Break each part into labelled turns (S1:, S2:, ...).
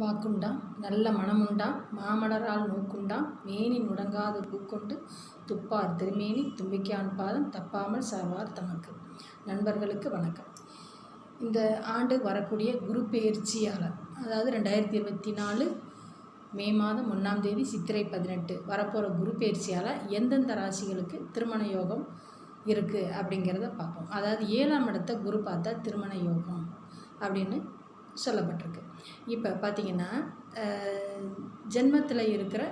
S1: வாக்குண்டா நல்ல மனமுண்டா மாமலரால் நோக்குண்டா மேனி முடங்காது பூக்கொண்டு துப்பார் திருமேனி தும்பிக்கான் பாதம் தப்பாமல் சார்வார் தமக்கு நண்பர்களுக்கு வணக்கம் இந்த ஆண்டு வரக்கூடிய குரு பெயர்ச்சியாளர் அதாவது ரெண்டாயிரத்தி இருபத்தி நாலு மே மாதம் ஒன்றாம் தேதி சித்திரை பதினெட்டு வரப்போகிற குரு பயிற்சியால் எந்தெந்த ராசிகளுக்கு திருமண யோகம் இருக்குது அப்படிங்கிறத பார்ப்போம் அதாவது ஏழாம் இடத்த குரு பார்த்தா திருமண யோகம் அப்படின்னு சொல்லப்பட்டிருக்கு இப்போ பார்த்திங்கன்னா ஜென்மத்தில் இருக்கிற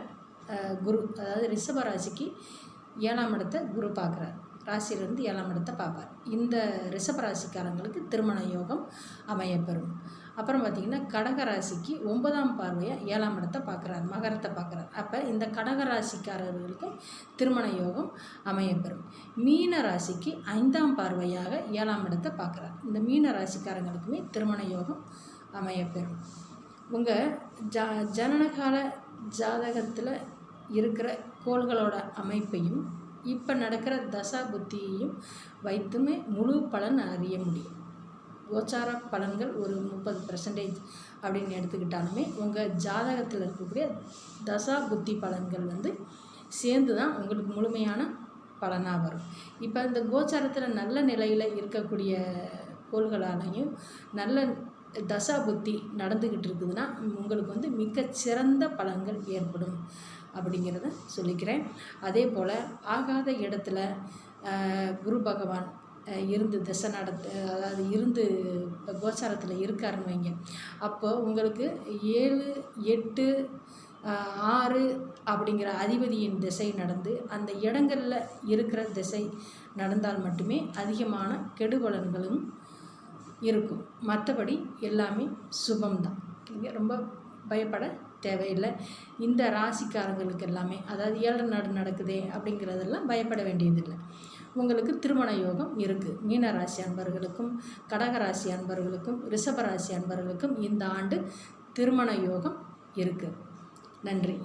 S1: குரு அதாவது ரிஷப ராசிக்கு ஏழாம் இடத்தை குரு பார்க்குறார் ராசியிலிருந்து ஏழாம் இடத்தை பார்ப்பார் இந்த ரிஷப ராசிக்காரங்களுக்கு திருமண யோகம் அமையப்பெறும் அப்புறம் பார்த்திங்கன்னா கடகராசிக்கு ராசிக்கு ஒன்பதாம் பார்வையாக ஏழாம் இடத்தை பார்க்குறார் மகரத்தை பார்க்குறார் அப்போ இந்த கடகராசிக்காரர்களுக்கும் திருமண யோகம் அமையப்பெறும் மீன ராசிக்கு ஐந்தாம் பார்வையாக ஏழாம் இடத்தை பார்க்குறார் இந்த மீன ராசிக்காரங்களுக்குமே திருமண யோகம் அமையப்பெறும் உங்கள் ஜா ஜனனகால ஜாதகத்தில் இருக்கிற கோள்களோட அமைப்பையும் இப்போ நடக்கிற தசா புத்தியையும் வைத்துமே முழு பலன் அறிய முடியும் கோச்சார பலன்கள் ஒரு முப்பது பர்சன்டேஜ் அப்படின்னு எடுத்துக்கிட்டாலுமே உங்கள் ஜாதகத்தில் இருக்கக்கூடிய தசா புத்தி பலன்கள் வந்து சேர்ந்து தான் உங்களுக்கு முழுமையான பலனாக வரும் இப்போ இந்த கோச்சாரத்தில் நல்ல நிலையில் இருக்கக்கூடிய கோள்களாலையும் நல்ல தசா புத்தி நடந்துக்கிட்டு இருக்குதுன்னா உங்களுக்கு வந்து மிக சிறந்த பலன்கள் ஏற்படும் அப்படிங்கிறத சொல்லிக்கிறேன் அதே போல் ஆகாத இடத்துல குரு பகவான் இருந்து திசை நடத்து அதாவது இருந்து கோச்சாரத்தில் இருக்காருன்னு வைங்க அப்போது உங்களுக்கு ஏழு எட்டு ஆறு அப்படிங்கிற அதிபதியின் திசை நடந்து அந்த இடங்களில் இருக்கிற திசை நடந்தால் மட்டுமே அதிகமான கெடுபலன்களும் இருக்கும் மற்றபடி எல்லாமே சுபம்தான் நீங்கள் ரொம்ப பயப்பட தேவையில்லை இந்த ராசிக்காரங்களுக்கு எல்லாமே அதாவது ஏழு நாடு நடக்குதே அப்படிங்கிறதெல்லாம் பயப்பட வேண்டியதில்லை உங்களுக்கு திருமண யோகம் இருக்குது மீன ராசி அன்பர்களுக்கும் கடகராசி அன்பர்களுக்கும் ரிஷபராசி அன்பர்களுக்கும் இந்த ஆண்டு திருமண யோகம் இருக்குது நன்றி